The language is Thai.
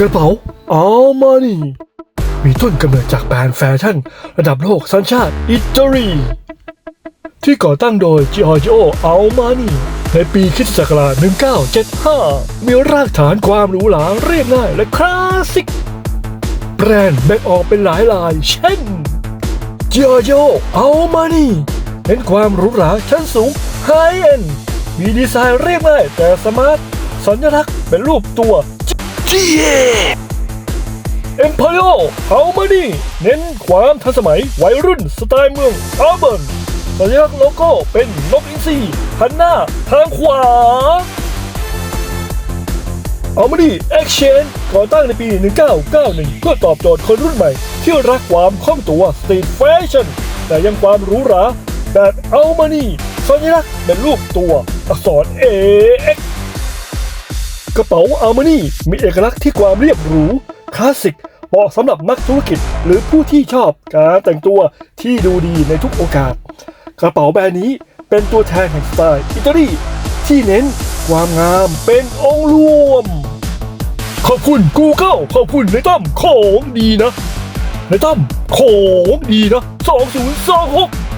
กระเป๋าอัลมานีมีต้นกำเนิดจากแบรนด์แฟชั่น ระดับโลกสัญชาติอิตาลี ที่ก่อตั้งโดย Giorgio Armani ในปีคิศักราช 1975 มีรากฐานความหรูหราเรียบง่ายและคลาสสิก แบรนด์แบ่งออกเป็นหลายลาย เช่น Giorgio Armani เน้นความหรูหราชั้นสูง High End มีดีไซน์เรียบง่ายแต่สมาร์ทสัญลักษณ์เป็นรูปตัว G เอ็มพ r โ a เอามาดิเน้นความทันสมัยวัยรุ่นสไตล์เมืองอาร์เบิร์นสัญลักษณ์โลโก้เป็นนกอินทรีหันหน้าทางขวาเอามาดิแอคเชนก่อตั้งในปี 1991 เพื่อตอบโจทย์คนรุ่นใหม่ ที่รักความคล่องตัวสตรีทแฟชั่นแต่ยังความหรูหราแบบเอามานี่สัญลักษณ์เป็นรูปตัวอักษร AX กระเป๋าอาร์มานี่มีเอกลักษณ์ที่ความเรียบหรูคลาสสิกเหมาะสำหรับนักธุรกิจหรือผู้ที่ชอบการแต่งตัวที่ดูดีในทุกโอกาส กระเป๋าแบรนด์นี้เป็นตัวแทนแห่งสไตล์อิตาลีที่เน้นความงามเป็นองค์รวม ขอบคุณ Google ขอบคุณในตั้มของดีนะในตั้มของดีนะ 2026